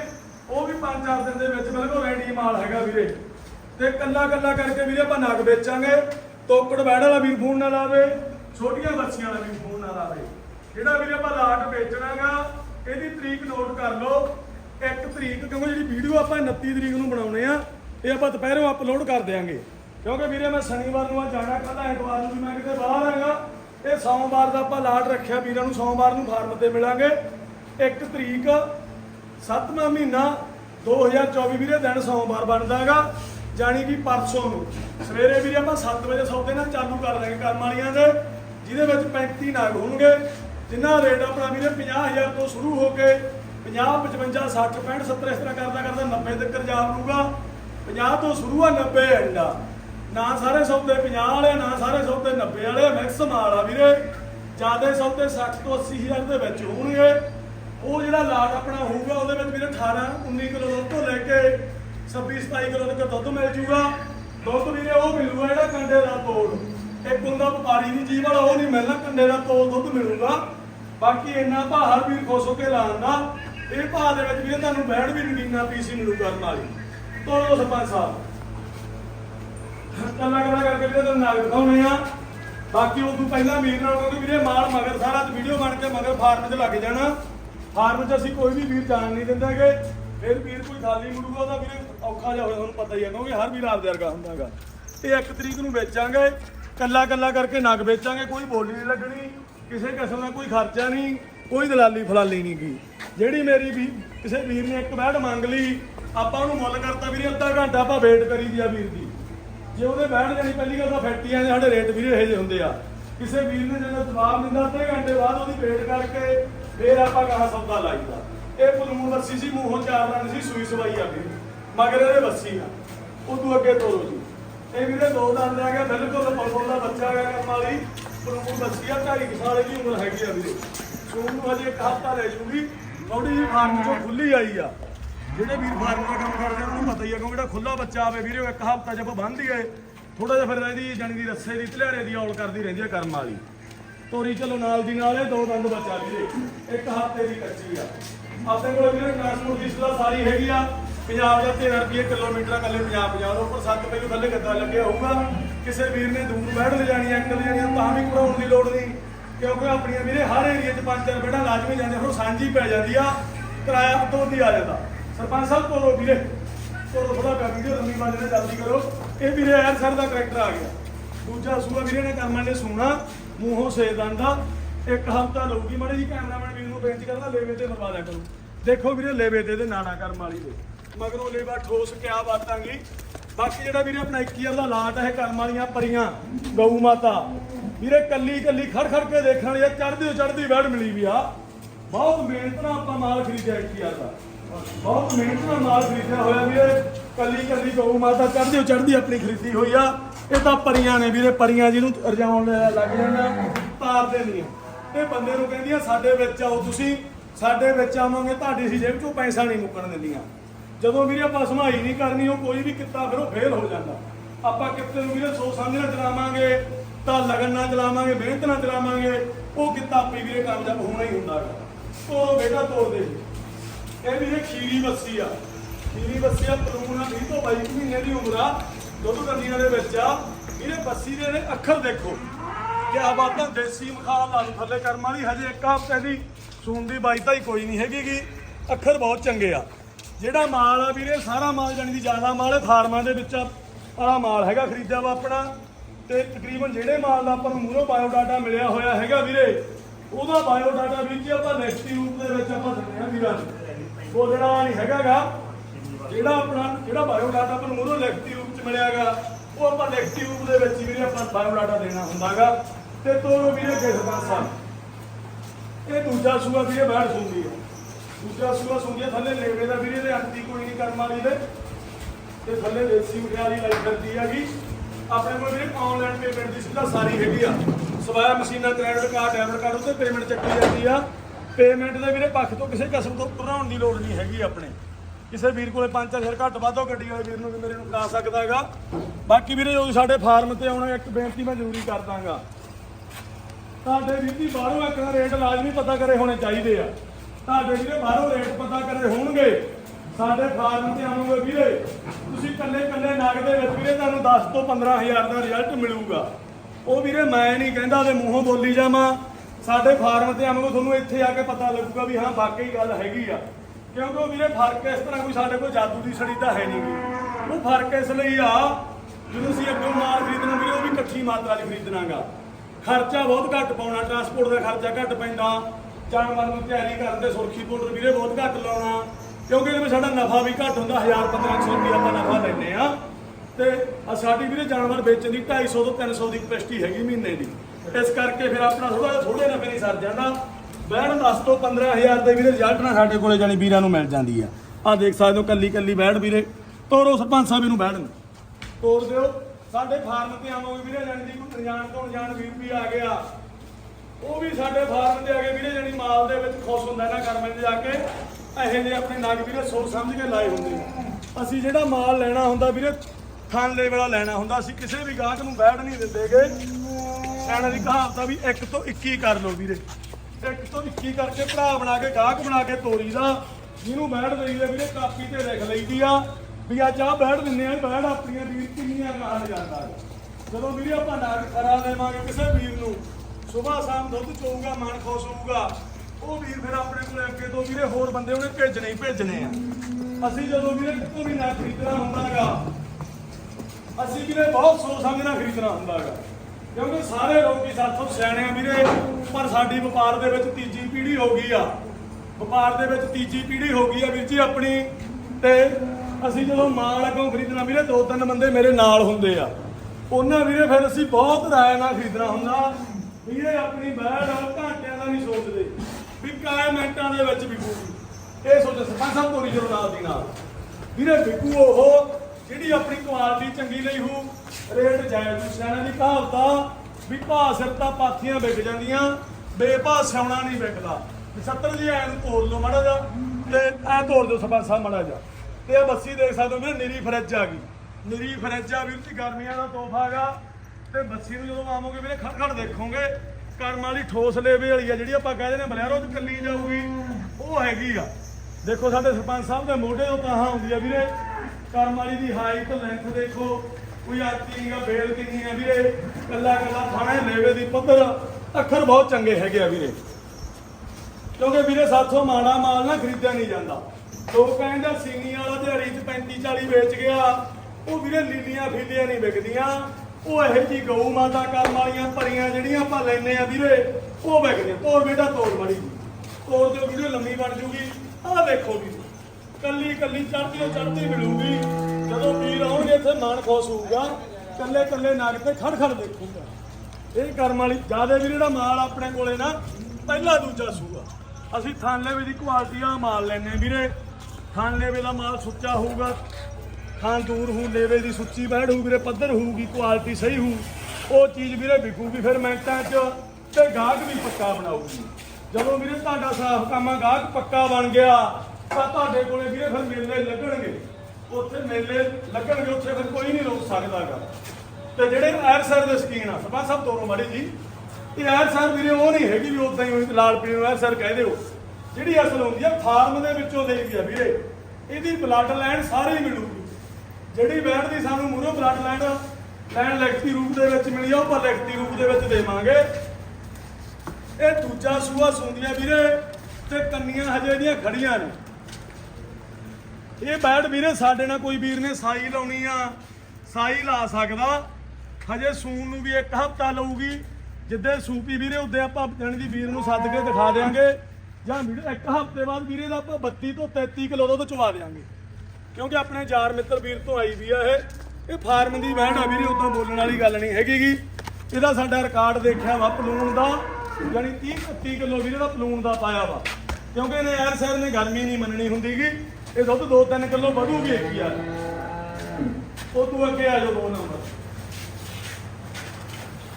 ਉਹ ਵੀ 5-4 ਦਿਨ ਦੇ ਵਿੱਚ ਬਿਲਕੁਲ ਰੈਡੀ ਮਾਲ ਹੈਗਾ ਵੀਰੇ। ਤੇ ਕੱਲਾ ਕੱਲਾ ਕਰਕੇ ਵੀਰੇ ਆਪਾਂ ਨਗ ਵੇਚਾਂਗੇ। ਤੋਕੜ ਬੈੜ ਵਾਲਾ ਵੀਰ ਫੋਨ ਨਾਲ ਆਵੇ ਛੋਟੀਆਂ ਬੱਸੀਆਂ ਵਾਲਾ ਵੀਰ ਫੋਨ ਨਾਲ ਆਵੇ ਜਿਹੜਾ ਵੀਰੇ ਆਪਾਂ ਲਾਟ ਵੇਚਣਾਗਾ, ਇਹਦੀ ਤਰੀਕ ਨੋਟ ਕਰ ਲਓ। ਇੱਕ ਤਰੀਕ, ਕਿਉਂਕਿ ਜਿਹੜੀ ਵੀਡੀਓ ਆਪਾਂ 29 ਤਰੀਕ ਨੂੰ ਬਣਾਉਣੇ ਆ, ਇਹ ਆਪਾਂ ਦੁਪਹਿਰੋਂ ਅਪਲੋਡ ਕਰ ਦਿਆਂਗੇ। ਕਿਉਂਕਿ ਵੀਰੇ ਮੈਂ ਸ਼ਨੀਵਾਰ ਨੂੰ ਆ ਜਾਣਾ ਕੱਲ ਐਤਵਾਰ ਨੂੰ ਵੀ ਮੈਂ ਕਿਤੇ ਬਾਹਰ ਆਂਗਾ। ਇਹ ਸੋਮਵਾਰ ਦਾ ਆਪਾਂ ਲਾਟ ਰੱਖਿਆ, ਵੀਰਾਂ ਨੂੰ ਸੋਮਵਾਰ ਨੂੰ ਫਾਰਮ ਤੇ ਮਿਲਾਂਗੇ। ਇੱਕ ਤਰੀਕ, ਸੱਤਵਾਂ ਮਹੀਨਾ 2024 ਵੀਰੇ ਦਿਨ ਸੋਮਵਾਰ ਬਣਦਾਗਾ। ਜਾਣੀ ਕਿ ਪਰਸੋਂ ਨੂੰ। ਸਵੇਰੇ ਵੀਰੇ ਆਪਾਂ 7 ਵਜੇ ਸੌਦੇ ਨਾਲ ਚਾਲੂ ਕਰ ਦਾਂਗੇ ਕਰਮ ਵਾਲੀਆਂ ਦੇ, ਜਿਹਦੇ ਵਿੱਚ 35 ਨਾਗ ਹੋਣਗੇ ਜਿਨ੍ਹਾਂ ਰੇਟ ਆਪਣਾ ਵੀਰੇ 50000 ਤੋਂ ਸ਼ੁਰੂ ਹੋ ਕੇ 50 55 60 65 70 ਇਸ ਤਰ੍ਹਾਂ ਕਰਦਾ ਕਰਦਾ 90 ਤੱਕ ਜਾ ਵੜੂਗਾ 50 ਤੋਂ ਸ਼ੁਰੂ ਆ 90 ਆ ਨਾ ਸਾਰੇ ਸੌਦੇ 50 ਵਾਲੇ, ਨਾ ਸਾਰੇ ਸੌਦੇ 90 ਵਾਲੇ ਮਿਕਸ ਮਾਲ ਆ ਵੀਰੇ। ਜ਼ਿਆਦਾ ਸੌਦੇ 60 ਤੋਂ 80 ਹਜ਼ਾਰ ਦੇ ਵਿੱਚ ਹੋਣਗੇ। ਉਹ ਜਿਹੜਾ ਲਾਟ ਆਪਣਾ ਹੋਊਗਾ, ਉਹਦੇ ਵਿੱਚ ਵੀਰੇ 18 19 ਕਿਲੋ ਤੋਂ ਲੈ ਕੇ 26 27 ਕਿਲੋ ਤੱਕ ਦੁੱਧ ਮਿਲ ਜੂਗਾ। ਦੁੱਧ ਵੀਰੇ ਉਹ ਮਿਲੂਗਾ ਜਿਹੜਾ ਕੰਡੇ ਦਾ ਤੋਲ। ਇੱਕ ਹੁੰਦਾ ਵਪਾਰੀ ਦੀ ਜੀਵ ਵਾਲਾ ਉਹ ਨਹੀਂ ਮਿਲਣਾ, ਕੰਡੇ ਦਾ ਤੋੜ ਦੁੱਧ ਮਿਲੂਗਾ। ਬਾਕੀ ਇੰਨਾ ਭਾਅ ਹਰ ਵੀਰ ਖੁਸ਼ ਹੋ ਕੇ ਲਾਉਂਦਾ ਇਹ ਭਾਅ ਦੇ ਵਿੱਚ ਵੀਰੇ ਤੁਹਾਨੂੰ ਬੈੜ ਵੀ ਨਗੀਨਾ ਪੀਸੀ ਮਿਲੂ ਕਰਨ ਵਾਲੀ। ਤੋੜੋ ਸਰਪੰਚ ਸਾਹਿਬ। ਕੱਲਾ ਕੱਲਾ ਕਰਕੇ ਵੀਰੇ ਤੁਹਾਨੂੰ ਨਾਗ ਦਿਖਾਉਣੇ ਆ। ਬਾਕੀ ਉਦੋਂ ਪਹਿਲਾਂ ਵੀਰ ਨਾਲ ਕਿਉਂਕਿ ਵੀਰੇ ਮਾਲ ਮਗਰ ਸਾਰਾ ਵੀਡੀਓ ਬਣ ਕੇ ਮਗਰ ਫਾਰਮ 'ਚ ਲੱਗ ਜਾਣਾ। ਫਾਰਮ 'ਚ ਅਸੀਂ ਕੋਈ ਵੀ ਵੀਰ ਜਾਣ ਨਹੀਂ ਦਿੰਦਾਗੇ। ਫਿਰ ਵੀਰ ਕੋਈ ਖਾਲੀ ਮੁੜੂਗਾ, ਉਹਦਾ ਵੀਰੇ ਔਖਾ ਜਿਹਾ ਹੋਇਆ, ਤੁਹਾਨੂੰ ਪਤਾ ਹੀ ਆ ਕਿਉਂਕਿ ਹਰ ਵੀਰ ਆਪਦੇ ਵਰਗਾ ਹੁੰਦਾਗਾ। ਇਹ ਇੱਕ ਤਰੀਕ ਨੂੰ ਵੇਚਾਂਗੇ, ਕੱਲਾ ਕੱਲਾ ਕਰਕੇ ਨਗ ਵੇਚਾਂਗੇ, ਕੋਈ ਬੋਲੀ ਨਹੀਂ ਲੱਗਣੀ, ਕਿਸੇ ਕਿਸਮ ਦਾ ਕੋਈ ਖਰਚਾ ਨਹੀਂ, ਕੋਈ ਦਲਾਲੀ ਫਲਾਲੀ ਨਹੀਂ ਗੀ। ਜਿਹੜੀ ਮੇਰੀ ਵੀ ਕਿਸੇ ਵੀਰ ਨੇ ਇੱਕ ਬੈਠ ਮੰਗ ਲਈ, ਆਪਾਂ ਉਹਨੂੰ ਮੁੱਲ ਕਰਤਾ ਵੀਰੇ, ਅੱਧਾ ਘੰਟਾ ਆਪਾਂ ਵੇਟ ਕਰੀ ਦੀ ਆ ਵੀਰ ਦੀ ਜੇ ਉਹਦੇ ਬੈਠ ਜਾਣੀ ਪਹਿਲੀ ਗੱਲ ਤਾਂ ਫੈਕਟਰੀਆਂ ਦੇ ਸਾਡੇ ਰੇਟ ਵੀਰੇ ਇਹੋ ਜਿਹੇ ਹੁੰਦੇ ਆ। ਕਿਸੇ ਵੀਰ ਨੇ ਜਦੋਂ ਜਵਾਬ ਦਿੰਦਾ, ਅੱਧੇ ਘੰਟੇ ਬਾਅਦ ਉਹਦੀ ਵੇਟ ਕਰਕੇ ਫੇਰ ਆਪਾਂ ਕਹਾ ਸੌਦਾ ਲਾਈਦਾ। ਇਹ ਬਲੂਨ ਵਰਸੀ ਸੀ, ਮੂੰਹੋਂ ਚਾਰ ਰਨ ਸੀ, ਸੂਈ ਸਵਾਈ ਆ ਵੀਰੇ ਮਗਰ ਇਹਦੇ ਵੱਸੀ ਆ। ਉਦੋਂ ਅੱਗੇ ਤੋਰੋ ਜੀ। ਇਹ ਵੀਰੇ ਦੋ ਦੰਦ ਆ ਗਿਆ ਬਿਲਕੁਲ ਪਲਪਲ ਦਾ ਬੱਚਾ ਆ ਗਿਆ ਕੰਮ ਵਾਲੀ। ਬਲੂਨ ਵੱਸੀ ਆ, ਢਾਈ ਕੁ ਸਾਲ ਦੀ ਉਮਰ ਹੈਗੀ ਆ ਵੀਰੇ। ਸੂਨ ਨੂੰ ਹਜੇ ਇੱਕ ਹਫ਼ਤਾ ਲੈ ਜੂਗੀ। ਥੋੜੀ ਜਿਹੀ ਫਾਰਮ ਚੋਂ ਖੁੱਲੀ ਆਈ ਆ। ਜਿਹੜੇ ਵੀਰ ਫਾਰਮ ਦਾ ਕੰਮ ਕਰਦੇ ਆ, ਉਹਨਾਂ ਨੂੰ ਪਤਾ ਹੀ ਆ, ਕਿਉਂਕਿ ਜਿਹੜਾ ਖੁੱਲਾ ਬੱਚਾ ਆਵੇ ਵੀਰੇ, ਉਹ ਇੱਕ ਹਫ਼ਤਾ ਜਬ ਬੰਨ੍ਹਦੀ ਏ ਥੋੜਾ ਜਿਹਾ ਫਿਰ ਇਹਦੀ ਜਾਨੀ ਦੀ ਰੱਸੇ ਦੀ ਧਲਿਆਰੇ ਦੀ ਔਲ ਕਰਦੀ ਰਹਿੰਦੀ ਆ ਕਰਮ ਵਾਲੀ। ਤੋਰੀ ਚਲੋ ਨਾਲ ਦੀ ਨਾਲ, ਇਹ ਦੋ ਦੰਦ ਬੱਚਾ ਵੀਰੇ। ਇੱਕ ਹਫ਼ਤੇ ਦੀ ਕੱਚੀ ਆ। ਆਪਣੇ ਕੋਲ ਵੀਰੇ ਟ੍ਰਾਂਸਪੋਰਟ ਦੀ ਸੁਵਿਧਾ ਸਾਰੀ ਹੈਗੀ ਆ। ਪੰਜਾਬ ਦਾ 13 ਰੁਪਏ ਕਿਲੋਮੀਟਰ ਕੱਲੇ ਪੰਜਾਬ ਪੰਜਾਬ ਦੇ ਉੱਪਰ 7 ਰੁਪਏ ਥੱਲੇ ਗੱਦਾ ਲੱਗਿਆ ਹੋਊਗਾ। ਕਿਸੇ ਵੀਰ ਨੇ ਦੂਰ ਬੈਠ ਲੈ ਜਾਣੀ ਅੰਕਲ ਲੈ ਤਾਂ ਵੀ ਘਬਰਾਉਣ ਦੀ ਲੋੜ ਨਹੀਂ। ਕਿਉਂਕਿ ਆਪਣੀਆਂ ਵੀਰੇ ਹਰ ਏਰੀਆ 'ਚ ਪੰਜ ਚਾਰ ਬੈਠਾ ਲਾਜ਼ਮੀ ਜਾਂਦੇ ਹੁਣ ਸਾਂਝੀ ਪੈ ਜਾਂਦੀ ਆ, ਕਿਰਾਇਆ ਅੱਧੋ ਦੀ ਆ ਜਾਂਦਾ। ਸਰਪੰਚ ਸਾਹਿਬ ਤੋਰੋ ਵੀਰੇ। ਤੋਰੋ ਥੋੜਾ ਪਿਆ ਵੀਡੀਓ ਲੰਮੀ ਬਾਜ ਨੇ ਜਲਦੀ ਕਰੋ। ਇਹ ਵੀਰੇ ਐਰ ਸਰ ਦਾ ਕਰੈਕਟਰ ਆ ਗਿਆ। ਦੂਜਾ ਸੂਆ ਵੀਰੇ ਨੇ ਕਰਮਾਂ ਨੇ ਸੁਣਾ, ਮੂੰਹੋਂ ਸੇ ਦਾ ਇੱਕ ਹਫ਼ਤਾ ਲਊਗੀ, ਮਾੜੇ ਜੀ ਕੈਮਰਾਮੈਨ ਵੀਰ ਬੇਨਤੀ ਕਰਦਾ ਲੇਵੇ ਤੇ ਮਰਵਾ ਦਿਆ ਕਰੋ। ਦੇਖੋ ਵੀਰੇ, ਲੇਵੇ ਤੇ ਇਹਦੇ ਨਾਣਾ ਕਰਮ ਵਾਲੀ ਦੇ। ਮਗਰੋਂ ਲੇਵਾ ਠੋਸ ਕਿਆ ਬਾਤਾਂਗੀ ਬਾਕੀ ਜਿਹੜਾ ਵੀਰੇ ਆਪਣਾ 21 ਦਾ ਲਾਟ ਹੈ ਕਰਮ ਵਾਲੀਆਂ ਪਰੀਆਂ, ਗਊ ਮਾਤਾ। ਵੀਰੇ, ਕੱਲੀ ਕੱਲੀ ਖੜ ਖੜ ਕੇ ਦੇਖਣ ਵਾਲੀ ਚੜਦੀ ਚੜਦੀ ਵੜ ਮਿਲੀ ਵੀ ਆ। ਬਹੁਤ ਮਿਹਨਤ ਨਾਲ ਆਪਾਂ ਮਾਲ ਖਰੀਦਿਆ 21 ਦਾ। ਬਹੁਤ ਮਿਹਨਤ ਨਾਲ ਮਾਲ ਖਰੀਦਿਆ ਹੋਇਆ ਵੀਰੇ। ਕੱਲੀ ਕੱਲੀ ਗਊ ਮਾਤਾ ਚੜਦੀ ਚੜਦੀ ਆਪਣੀ ਖਰੀਦੀ ਹੋਈ ਆ। ਇਹ ਤਾਂ ਪਰੀਆਂ ਨੇ ਵੀਰੇ, ਪਰੀਆਂ ਜਿਹਨੂੰ ਰਜਾਉਣ ਲੱਗ ਜਾਂਦਾ ਤਾਰਦੇ ਨਹੀਂ ਆ। ਬੰਦੇ ਨੂੰ ਕਹਿੰਦੀਆਂ ਸਾਡੇ ਵਿੱਚ ਆਓ ਤੁਸੀਂ, ਸਾਡੇ ਵਿੱਚ ਆਵਾਂਗੇ, ਤੁਹਾਡੀ ਸੀ ਜੇਬ ਚੋਂ ਪੈਸਾ ਨਹੀਂ ਮੁੱਕਣ ਦਿੰਦੀਆਂ। ਜਦੋਂ ਵੀਰੇ ਆਪਾਂ ਸਮਾਈ ਨਹੀਂ ਕਰਨੀ, ਉਹ ਕੋਈ ਵੀ ਕਿੱਤਾ ਫਿਰ ਉਹ ਫੇਲ ਹੋ ਜਾਂਦਾ। ਆਪਾਂ ਕਿੱਤੇ ਨੂੰ ਵੀਰੇ ਸੋਚ ਸਮਝ ਨਾਲ ਚਲਾਵਾਂਗੇ, ਤਾਂ ਲਗਨ ਨਾਲ ਚਲਾਵਾਂਗੇ, ਮਿਹਨਤ ਨਾਲ ਚਲਾਵਾਂਗੇ, ਉਹ ਕਿੱਤਾ ਆਪੀ ਵੀਰੇ ਕਾਮਯਾਬ ਹੋਣਾ ਹੀ ਹੁੰਦਾ ਹੈ ਉਹ ਬੇਟਾ ਤੋੜ ਦੇ। ਇਹ ਵੀਰੇ ਖੀਰੀ ਬੱਸੀ ਆ। ਖੀਰੀ ਬੱਸੀ ਆ ਪਲੂਣ ਆ 20 ਤੋਂ 22 ਮਹੀਨੇ ਦੀ ਉਮਰ ਆ। ਦੁੱਧ ਕੰਦੀਆਂ ਦੇ ਵਿੱਚ ਆ। ਵੀਰੇ ਬੱਸੀ ਦੇ ਅੱਖਰ ਦੇਖੋ। ਕਿਆ ਬਾਤਾਂ ਦੇਸੀ ਮਖਾਲ ਲਾ ਲੂ ਥੱਲੇ ਕਰਮ ਵਾਲੀ, ਹਜੇ ਇੱਕ ਹਫ਼ਤੇ ਦੀ ਸੂਣ ਦੀ ਬਾਈ ਤਾਂ ਹੀ ਕੋਈ ਨਹੀਂ ਹੈਗੀ ਗੀ। ਅੱਖਰ ਬਹੁਤ ਚੰਗੇ ਆ। ਜਿਹੜਾ ਮਾਲ ਆ ਵੀਰੇ, ਸਾਰਾ ਮਾਲ ਜਾਣੀ ਦੀ ਜ਼ਿਆਦਾ ਮਾਲ ਹੈ ਫਾਰਮਾਂ ਦੇ ਵਿੱਚ ਆਹ ਮਾਲ ਹੈਗਾ ਖਰੀਦਿਆ ਵਾ ਆਪਣਾ। ਤੇ ਤਕਰੀਬਨ ਜਿਹੜੇ ਮਾਲ ਦਾ ਆਪਾਂ ਨੂੰ ਮੂਹਰੋਂ ਬਾਇਓਡਾਟਾ ਮਿਲਿਆ ਹੋਇਆ ਹੈਗਾ ਵੀਰੇ, ਉਹਦਾ ਬਾਇਓਡਾਟਾ ਵੀ ਆਪਾਂ ਲਿਖਤੀ ਰੂਪ ਦੇ ਵਿੱਚ ਆਪਾਂ ਦਿੰਦੇ ਆ ਵੀਰਾਂ ਨੂੰ। ਬੋਲਣਾ ਨਹੀਂ ਹੈਗਾਗਾ ਜਿਹੜਾ ਆਪਣਾ, ਜਿਹੜਾ ਬਾਇਓਡਾਟਾ ਆਪਾਂ ਨੂੰ ਮੂਹਰੋਂ ਲਿਖਤੀ ਰੂਪ ਚ ਮਿਲਿਆਗਾ ਉਹ ਆਪਾਂ ਲਿਖਤੀ ਰੂਪ ਦੇ ਵਿੱਚ ਵੀਰੇ ਆਪਾਂ ਬਾਇਓਡਾਟਾ ਦੇਣਾ ਹੁੰਦਾਗਾ ਤੇ ਤੋਰੋ ਵੀਰੇ ਕਿਸ ਪਾਸਾ ਇਹ ਦੂਜਾ ਸੂਆ ਵੀਰੇ ਬਾਹਰ ਸੁੰਦੀ ਹੈ ਦੂਜਾ ਸੂਆ ਸੁੰਦੀ ਹੈ ਥੱਲੇ ਲੇਵੇ ਦਾ ਵੀਰੇ ਦੇ ਅੰਤੀ ਕੋਈ ਨਹੀਂ ਕਰਮ ਵਾਲੀ ਦੇ ਤੇ ਥੱਲੇ ਦੇਸੀ ਮਠਿਆਰੀ ਲਾਈ ਕਰਦੀ ਹੈਗੀ। ਆਪਣੇ ਕੋਲ ਵੀਰੇ ਆਨਲਾਈਨ ਪੇਮੈਂਟ ਦੀ ਸੁਵਿਧਾ ਸਾਰੀ ਹੈਗੀ ਆ। ਸਵਾਇਆ ਮਸ਼ੀਨਾਂ ਕ੍ਰੈਡਿਟ ਕਾਰਡ ਡੈਬਿਟ ਕਾਰਡ ਉੱਤੇ ਪੇਮੈਂਟ ਚੱਕੀ ਜਾਂਦੀ ਆ। ਪੇਮੈਂਟ ਦੇ ਵੀਰੇ ਪੱਖ ਤੋਂ ਕਿਸੇ ਕਸਮ ਤੋਂ ਘਬਰਾਉਣ ਦੀ ਲੋੜ ਨਹੀਂ ਹੈਗੀ ਆਪਣੇ। ਕਿਸੇ ਵੀਰ ਕੋਲੇ 5-4000 ਘੱਟ ਵਾਧੋ ਗੱਡੀ ਵਾਲੇ ਵੀਰ ਨੂੰ ਵੀ ਮੇਰੇ ਨੂੰ ਕਰਾ ਸਕਦਾ ਹੈਗਾ। ਬਾਕੀ ਵੀਰੇ ਜੋ ਸਾਡੇ ਫਾਰਮ ਤੇ ਆਉਣਾ ਇੱਕ ਬੇਨਤੀ ਮੈਂ ਜ਼ਰੂਰੀ ਕਰ ਦਾਂਗਾ। ਤੁਹਾਡੇ ਵੀਰ ਜੀ ਬਾਹਰੋਂ ਇੱਕ ਦਾ ਰੇਟ ਲਾਜ਼ਮੀ ਪਤਾ ਕਰੇ ਹੋਣੇ ਚਾਹੀਦੇ ਆ। ਤੁਹਾਡੇ ਵੀਰੇ ਬਾਹਰੋਂ ਰੇਟ ਪਤਾ ਕਰੇ ਹੋਣਗੇ। ਸਾਡੇ ਫਾਰਮ ਤੇ ਆਉਂਗੇ ਵੀਰੇ। ਤੁਸੀਂ ਕੱਲੇ ਕੱਲੇ ਨਗ ਦੇ ਵਿੱਚ ਵੀਰੇ ਤੁਹਾਨੂੰ 10 ਤੋਂ 15000 ਦਾ ਰਿਜ਼ਲਟ ਮਿਲੂਗਾ। ਉਹ ਵੀਰੇ ਮੈਂ ਨਹੀਂ ਕਹਿੰਦਾ ਉਹਦੇ ਮੂੰਹੋਂ ਬੋਲੀ ਜਾਵਾਂ। ਸਾਡੇ ਫਾਰਮ ਤੇ ਆਉਂਗੇ, ਤੁਹਾਨੂੰ ਇੱਥੇ ਆ ਕੇ ਪਤਾ ਲੱਗੂਗਾ ਵੀ ਹਾਂ, ਵਾਕਈ ਗੱਲ ਹੈਗੀ ਆ। ਕਿਉਂਕਿ ਉਹ ਵੀਰੇ ਫ਼ਰਕ ਇਸ ਤਰ੍ਹਾਂ ਕੋਈ ਸਾਡੇ ਕੋਲ ਜਾਦੂ ਦੀ ਛੜੀ ਤਾਂ ਹੈ ਨਹੀਂ ਉਹ ਫ਼ਰਕ ਇਸ ਲਈ ਆ, ਜਦੋਂ ਅਸੀਂ ਅੱਗੋਂ ਮਾਲ ਖਰੀਦਣਾ ਵੀਰੇ, ਉਹ ਵੀ ਇਕੱਠੀ ਮਾਤਰਾ 'ਚ ਖਰੀਦਣਾਗਾ। ਖਰਚਾ ਬਹੁਤ ਘੱਟ ਪਾਉਣਾ ਟਰਾਂਸਪੋਰਟ ਦਾ ਖਰਚਾ ਘੱਟ ਪੈਂਦਾ। ਜਾਨਵਰ ਨੂੰ ਤਿਆਰੀ ਕਰਨ ਦੇ ਸੁਰਖੀ ਪਾਊਡਰ ਵੀਰੇ ਬਹੁਤ ਘੱਟ ਲਾਉਣਾ। ਕਿਉਂਕਿ ਇਹਦੇ ਵਿੱਚ ਸਾਡਾ ਨਫਾ ਵੀ ਘੱਟ ਹੁੰਦਾ 1000 1500 ਰੁਪਏ ਆਪਾਂ ਨਫਾ ਲੈਂਦੇ ਆ ਤੇ ਆਹ ਸਾਡੀ ਵੀਰੇ ਜਾਨਵਰ ਵੇਚਣ ਦੀ 250 ਤੋਂ 300 ਦੀ ਕਪੈਸਿਟੀ ਹੈਗੀ ਮਹੀਨੇ ਦੀ। ਇਸ ਕਰਕੇ ਫਿਰ ਆਪਣਾ ਥੋੜਾ ਥੋੜੇ ਨਫੇ ਨਹੀਂ ਸਰ ਜਾਂਦਾ। ਬੈਣ 10 ਤੋਂ 15000 ਦੇ ਵੀਰੇ ਰਿਜ਼ਲਟ ਨਾਲ ਸਾਡੇ ਕੋਲੇ ਜਾਨੀ ਵੀਰਾਂ ਨੂੰ ਮਿਲ ਜਾਂਦੀ ਆ। ਆ ਦੇਖ ਸਕਦੇ ਹੋ ਕੱਲੀ ਕੱਲੀ ਬੈੜ ਵੀਰੇ। ਤੋਰੋ ਸਰਪੰਚ ਸਾਹਿਬ ਇਹਨੂੰ ਬੈੜ ਨੂੰ ਤੋਰ ਦਿਓ। ਸਾਡੇ ਫਾਰਮ ਤੇ ਆਵਾਂਗੇ ਵੀਰੇ ਜਾਨੀ ਦੀ ਕੋਈ ਅਣਜਾਣ ਤੋਂ ਅਣਜਾਣ ਵੀਰ ਵੀ ਆ ਗਿਆ। ਉਹ ਵੀ ਸਾਡੇ ਫਾਰਮ ਤੇ ਆ ਕੇ ਵੀਰੇ ਜਾਨੀ ਮਾਲ ਦੇ ਵਿੱਚ ਖੁਸ਼ ਹੁੰਦਾ ਨਾ ਕਰਮਾਂ 'ਚ ਜਾ ਕੇ। ਇਹੋ ਜਿਹੇ ਆਪਣੇ ਨਗ ਵੀਰੇ ਸੋਚ ਸਮਝ ਕੇ ਲਾਏ ਹੁੰਦੇ ਆ। ਅਸੀਂ ਜਿਹੜਾ ਮਾਲ ਲੈਣਾ ਹੁੰਦਾ ਵੀਰੇ ਥਾਂਲੇ ਵਾਲਾ ਲੈਣਾ ਹੁੰਦਾ, ਅਸੀਂ ਕਿਸੇ ਵੀ ਗਾਹਕ ਨੂੰ ਬੈਠ ਨਹੀਂ ਦਿੰਦੇਗੇ ਸਿਆਣੇ ਦੀ ਕਹਾਵਤ ਆ ਵੀ ਇੱਕ ਤੋਂ 21 ਕਰ ਲਓ ਵੀਰੇ। ਇੱਕ ਤੋਂ 21 ਕਰਕੇ ਭਰਾ ਬਣਾ ਕੇ, ਗਾਹਕ ਬਣਾ ਕੇ ਤੋਰੀ ਦਾ ਜਿਹਨੂੰ ਬੈਠ ਦਈਦਾ ਵੀਰੇ, ਕਾਪੀ ਤੇ ਲਿਖ ਲਈਦੀ ਆ। ਵੀ ਅੱਜ ਆਹ ਬੈਠ ਦਿੰਨੇ ਆ, ਬੈਠ ਆਪਣੀਆਂ ਵੀਰ ਕਿੰਨੀਆਂ ਗਾਹਕ ਜਾਂਦਾ ਜਦੋਂ ਵੀਰੇ ਆਪਾਂ ਨਾਗ ਖਰਾ ਦੇਵਾਂਗੇ ਕਿਸੇ ਵੀਰ ਨੂੰ ਸਵੇਰ ਸ਼ਾਮ ਦੁੱਧ ਚੋਊਗਾ, ਮਨ ਖੁਸ਼ ਹੋਊਗਾ, ਉਹ ਵੀਰ ਫਿਰ ਆਪਣੇ ਕੋਲ ਅੱਗੇ ਤੋਂ ਵੀਰੇ ਹੋਰ ਬੰਦੇ ਉਹਨੇ ਭੇਜਣੇ ਹੀ ਭੇਜਣੇ ਆ। ਅਸੀਂ ਜਦੋਂ ਵੀਰੇ ਕਿਤੋਂ ਵੀ ਨਾ ਖਰੀਦਣਾ ਹੁੰਦਾਗਾ, ਅਸੀਂ ਵੀਰੇ ਬਹੁਤ ਸੋਚ ਸਮਝ ਨਾਲ ਖਰੀਦਣਾ ਹੁੰਦਾਗਾ। ਕਿਉਂਕਿ ਸਾਰੇ ਲੋਕੀ ਸਾਥੋਂ ਸਿਆਣੇ ਆ ਵੀਰੇ, ਪਰ ਸਾਡੀ ਵਪਾਰ ਦੇ ਵਿੱਚ ਤੀਜੀ ਪੀੜ੍ਹੀ ਹੋ ਗਈ ਆ। ਵਪਾਰ ਦੇ ਵਿੱਚ ਤੀਜੀ ਪੀੜ੍ਹੀ ਹੋ ਗਈ ਆ ਵੀਰ ਜੀ ਆਪਣੀ, ਤੇ ਅਸੀਂ ਜਦੋਂ ਮਾਲ ਅੱਗੋਂ ਖਰੀਦਣਾ ਵੀਰੇ, ਦੋ ਤਿੰਨ ਬੰਦੇ ਮੇਰੇ ਨਾਲ ਹੁੰਦੇ ਆ। ਉਹਨਾਂ ਵੀਰੇ ਫਿਰ ਅਸੀਂ ਬਹੁਤ ਰਾਏ ਨਾਲ ਖਰੀਦਣਾ ਹੁੰਦਾ। ਵੀਰੇ ਆਪਣੀ ਬੈਠ ਘੰਟਿਆਂ ਦਾ ਨਹੀਂ ਸੋਚਦੇ। ਵੀ ਕਾਇ ਮਿੰਟਾਂ ਦੇ ਵਿੱਚ ਵਿਕੂਗੀ ਇਹ ਸੋਚ ਸਰਪੰਚ ਸਾਹਿਬ ਤੋਰੀ ਚਲੋ ਨਾਲ ਦੀ ਨਾਲ। ਵੀਰੇ ਵਿਕੂ ਉਹ, ਜਿਹੜੀ ਆਪਣੀ ਕੁਆਲਿਟੀ ਚੰਗੀ ਲਈ ਹੋ ਰੇਟ ਜਾਇਜ਼ ਸਿਆਣਾ ਦੀ ਕਹਾਵਤਾ ਵੀ ਭਾਅ ਸਿਰ ਤਾਂ ਪਾਥੀਆਂ ਵਿਕ ਜਾਂਦੀਆਂ। ਬੇਭਾਅ ਸਿਆਉਣਾ ਨਹੀਂ ਵਿਕਦਾ। ਵੀ 70 ਜੀ ਐਨ ਤੋੜ ਲਓ ਮਾੜਾ ਜਾ ਤੇ ਐ ਤੋੜ ਦਿਓ ਸਰਪੰਚ ਸਾਹਿਬ ਮਾੜਾ ਜਾ ਤੇ ਇਹ ਬੱਸੀ ਦੇਖ ਸਕਦੇ ਹੋ ਵੀਰੇ, ਨਿਰੀ ਫਰਿੱਜ ਆ ਗਈ। ਨਿਰੀ ਫਰਿੱਜ ਆ ਵੀਰ ਜੀ, ਗਰਮੀਆਂ ਦਾ ਤੋਹਫਾ ਹੈਗਾ। ਤੇ ਬੱਸੀ ਨੂੰ ਜਦੋਂ ਆਵੋਗੇ ਵੀਰੇ ਖੜ ਖੜ ਦੇਖੋਗੇ। ਕਰਮ ਵਾਲੀ ਠੋਸ ਲੇਵੇ ਵਾਲੀ ਆ, ਜਿਹੜੀ ਆਪਾਂ ਕਹਿੰਦੇ ਨੇ ਬਲੈਰੋ ਚ ਕੱਲੀ ਜਾਊਗੀ। ਉਹ ਹੈਗੀ ਆ। ਦੇਖੋ ਸਾਡੇ ਸਰਪੰਚ ਸਾਹਿਬ ਦੇ ਮੋਢੇ ਤੋਂ ਤਾਂ ਹੁੰਦੀ ਆ ਵੀਰੇ। ਕਰਮ ਵਾਲੀ ਦੀ ਹਾਈਟ ਲੈਂਥ ਦੇਖੋ। ਕੋਈ ਆਤੀ ਨਹੀਂਗਾ ਬੇਲ ਕਿੰਨੀ ਆ ਵੀਰੇ। ਕੱਲਾ ਕੱਲਾ ਥਾਣੇ ਲੇਵੇ ਦੀ ਪੱਧਰ। ਅੱਖਰ ਬਹੁਤ ਚੰਗੇ ਹੈਗੇ ਆ ਵੀਰੇ। ਕਿਉਂਕਿ ਵੀਰੇ, ਸਾਥੋਂ ਮਾੜਾ ਮਾਲ ਨਾ ਖਰੀਦਿਆ ਨਹੀਂ ਜਾਂਦਾ। ਲੋਕ ਕਹਿੰਦਾ ਸੀਨੀ ਵਾਲਾ ਦਿਹਾੜੀ 'ਚ 35 40 ਵੇਚ ਗਿਆ। ਉਹ ਵੀਰੇ ਲੀਲੀਆਂ ਫੀਲੀਆਂ ਨਹੀਂ ਵਿਕਦੀਆਂ। ਉਹ ਇਹੋ ਜੀ ਗਊ ਮਾਤਾ ਕਰਮ ਵਾਲੀਆਂ ਭਰੀਆਂ ਜਿਹੜੀਆਂ ਆਪਾਂ ਲੈਨੇ ਆ ਵੀਰੇ, ਉਹ ਵਿਕਦੀਆਂ। ਤੋੜ ਬੇਟਾ ਤੋੜ ਮੜੀ। ਤੋੜ ਦਿਓ ਵੀਡੀਓ ਲੰਮੀ ਬਣ ਜੂਗੀ। ਆਹ ਦੇਖੋ ਵੀ ਕੱਲੀ ਕੱਲੀ ਚੜਦੀ ਚੜਦੀ ਮਿਲੂਗੀ। ਜਦੋਂ ਵੀਰ ਆਉਣਗੇ, ਇੱਥੇ ਮਨ ਖੁਸ਼ ਹੋਊਗਾ। ਕੱਲੇ ਕੱਲੇ ਨਗ ਤੇ ਖੜ ਖੜ ਦੇਖੂਗਾ। ਇਹ ਕਰਮ ਵਾਲੀ ਜ਼ਿਆਦਾ ਵੀ ਜਿਹੜਾ ਮਾਲ ਆਪਣੇ ਕੋਲੇ ਨਾ, ਪਹਿਲਾ ਦੂਜਾ ਸੂਗਾ ਅਸੀਂ ਥਾਨਲੇਵੇ ਦੀ ਕੁਆਲਿਟੀ ਆ, ਮਾਲ ਲੈਨੇ ਵੀਰੇ। ਖਾਣ ਲੇਵੇ ਦਾ ਮਾਲ ਸੁੱਚਾ ਹੋਊਗਾ, ਖਾਣ ਦੂਰ ਹੋਊ ਲੇਵੇ ਦੀ ਸੁੱਚੀ ਬੈੜ ਹੋਊ ਵੀਰੇ, ਪੱਧਰ ਹੋਊਗੀ ਕੁਆਲਿਟੀ ਸਹੀ ਹੋਊ। ਉਹ ਚੀਜ਼ ਵੀਰੇ ਵਿਕੂਗੀ ਫਿਰ ਮਿੰਟਾਂ 'ਚ ਤੇ ਗਾਹਕ ਵੀ ਪੱਕਾ ਬਣਾਊਗੀ। ਜਦੋਂ ਵੀਰੇ ਤੁਹਾਡਾ ਸਾਫ਼ ਕੰਮ ਆ, ਗਾਹਕ ਪੱਕਾ ਬਣ ਗਿਆ, ਤਾਂ ਤੁਹਾਡੇ ਕੋਲੇ ਵੀਰੇ ਫਿਰ ਮੇਲੇ ਲੱਗਣਗੇ। ਉੱਥੇ ਮੇਲੇ ਲੱਗਣਗੇ, ਉੱਥੇ ਫਿਰ ਕੋਈ ਨਹੀਂ ਰੋਕ ਸਕਦਾਗਾ। ਤੇ ਜਿਹੜੇ ਐਰ ਸਰ ਦੇ ਸਕੀਨ ਆ ਸਰਪੰਚ ਸਾਹਿਬ ਤੋਰੋ ਮਾੜੀ ਜੀ। ਇਹ ਐਰ ਸਰ ਵੀਰੇ ਉਹ ਨਹੀਂ ਹੈਗੀ ਵੀ ਉਦਾਂ ਹੀ ਲਾਲ ਪੀਣ ਨੂੰ ਐਰ ਸਰ ਕਹਿ ਦਿਓ। ਜਿਹੜੀ ਅਸਲ ਹੁੰਦੀ ਆ, ਫਾਰਮ ਦੇ ਵਿੱਚੋਂ ਦੇਈਦੀ ਆ ਵੀਰੇ। ਇਹਦੀ ਬਲੱਡ ਲਾਈਨ ਸਾਰੀ ਮਿਲੂਗੀ। ਜਿਹੜੀ ਬੈਠ ਦੀ ਸਾਨੂੰ ਮੂਹਰੋਂ ਬਲੱਡ ਲਾਈਨ ਲਾਈਨ ਲਿਖਤੀ ਰੂਪ ਦੇ ਵਿੱਚ ਮਿਲੀ ਆ, ਉਹ ਆਪਾਂ ਲਿਖਤੀ ਰੂਪ ਦੇ ਵਿੱਚ ਦੇਵਾਂਗੇ। ਇਹ ਦੂਜਾ ਸੂਆ ਸੁੰਦੀਆਂ ਵੀਰੇ, ਤੇ ਕੰਨੀਆਂ ਹਜੇ ਇਹਦੀਆਂ ਖੜੀਆਂ ਨੇ। ਇਹ ਬੈਠ ਵੀਰੇ ਸਾਡੇ ਨਾਲ ਕੋਈ ਵੀਰ ਨੇ ਸਾਈ ਲਾਉਣੀ ਆ, ਸਾਈ ਲਾ ਸਕਦਾ। ਹਜੇ ਸੂਨ ਨੂੰ ਵੀ ਇੱਕ ਹਫਤਾ ਲਊਗੀ। ਜਿੱਦੇ ਸੂਪੀ ਵੀਰੇ ਉੱਦੇ ਆਪਾਂ ਜਣ ਦੀ ਵੀਰ ਨੂੰ ਸੱਦ ਕੇ ਦਿਖਾ ਦੇਾਂਗੇ ਜਾਂ ਵੀਰੇ ਇੱਕ ਹਫ਼ਤੇ ਬਾਅਦ ਵੀਰੇ ਦਾ ਆਪਾਂ 32 ਤੋਂ 33 ਕਿਲੋ ਦੁੱਧ ਚਵਾ ਦੇਾਂਗੇ ਕਿਉਂਕਿ ਆਪਣੇ ਯਾਰ ਮਿੱਤਰ ਵੀਰ ਤੋਂ ਆਈ ਵੀ ਆ ਇਹ। ਇਹ ਫਾਰਮ ਦੀ ਵਹਿਣ ਆ ਵੀਰੇ, ਉਦੋਂ ਬੋਲਣ ਵਾਲੀ ਗੱਲ ਨਹੀਂ ਹੈਗੀਗੀ ਇਹਦਾ ਸਾਡਾ ਰਿਕਾਰਡ ਦੇਖਿਆ ਵਾ, ਪਲੂਣ ਦਾ। ਯਾਨੀ 30 31 ਕਿਲੋ ਵੀਰੇ ਦਾ ਪਲੂਣ ਦਾ ਪਾਇਆ ਵਾ। ਕਿਉਂਕਿ ਇਹਨੇ ਯਾਰ ਸਰ ਨੇ ਗਰਮੀ ਨਹੀਂ ਮੰਨਣੀ ਹੁੰਦੀਗੀ ਇਹ ਦੁੱਧ 2-3 ਕਿਲੋ ਵਧੂਗੀ ਇੱਕ ਯਾਰ। ਉਹ ਤੂੰ ਅੱਗੇ ਆ ਜਾਓ ਦੋ ਨੰਬਰ।